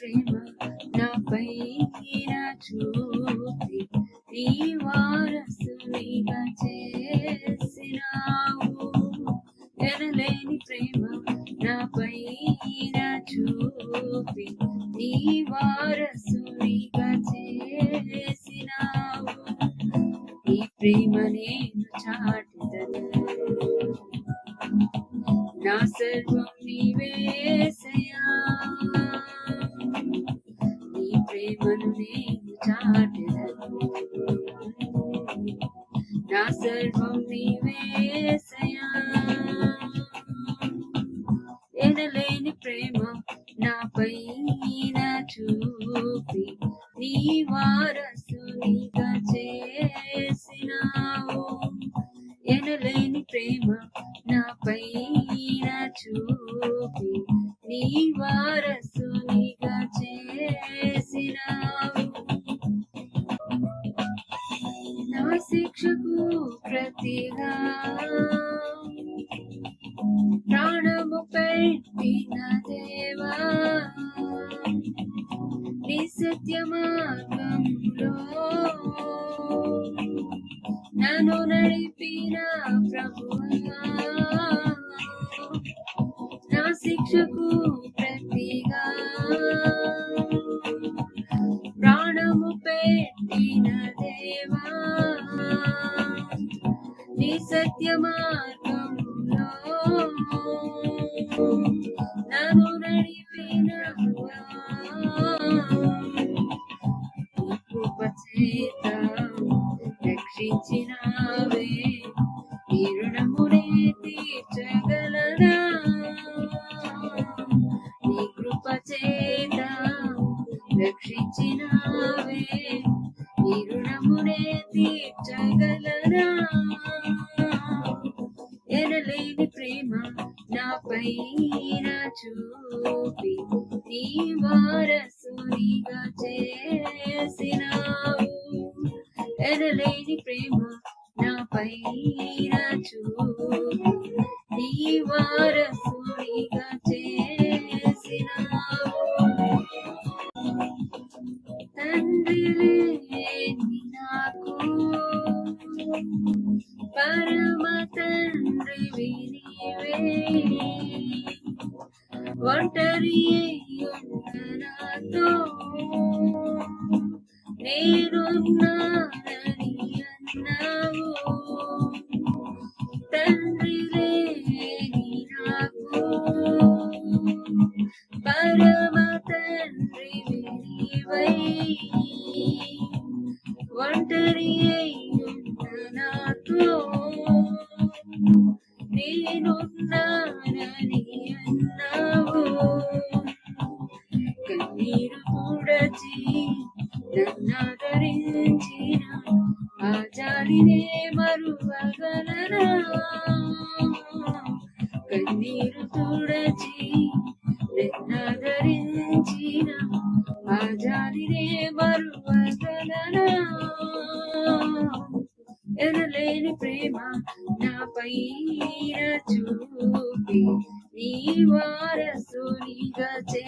ప్రేమ నాపై చూపి నీ వారసునిగా చేసినావు. ఎనలేని ప్రేమ నాపై చూపి నీ వారసునిగా చేసినావు. ఈ ప్రేమ నేను చాటుదను. నా సర్వం నా సర్వం నీవేసయా ఎనలేని ప్రేమ నాపై చూపి నీ వారసునిగా చేసినావు. ఎనలేని ప్రేమ నాపై చూపి నీ వారసునిగా శిక్షకు ప్రతిగా. ప్రాణము పెట్టిన దేవా నీ సత్య మార్గంలో నన్ను నడిపిన ప్రభువా నా శిక్షకు రక్షించినావే ఈ రుణమునే తీర్చగలనా నీ కృప చేత రక్షించినావే నాపై చూపి నీ వారసునిగా చేసినావు ఎనలేని ప్రేమ నాపై చూపి. నీ వారసునిగా చేసినావు. తండ్రి లేని నాకు. పరమ తండ్రి విని ఒంటరి అయ్యున్న నాతో నేనున్నానని అన్నావు తండ్రి లేని నాకు పరమ తండ్రి నీవై ఒంటరి మీరు కూడచి నన్నదరించిన ఆ జాలినే మరువగలరా కన్నీరు తుడచి నిన్నదరించిన ఆ జాలినే మరువగలరా ఎనలేని ప్రేమ నాపై చూపి నీ వారసునిగా చే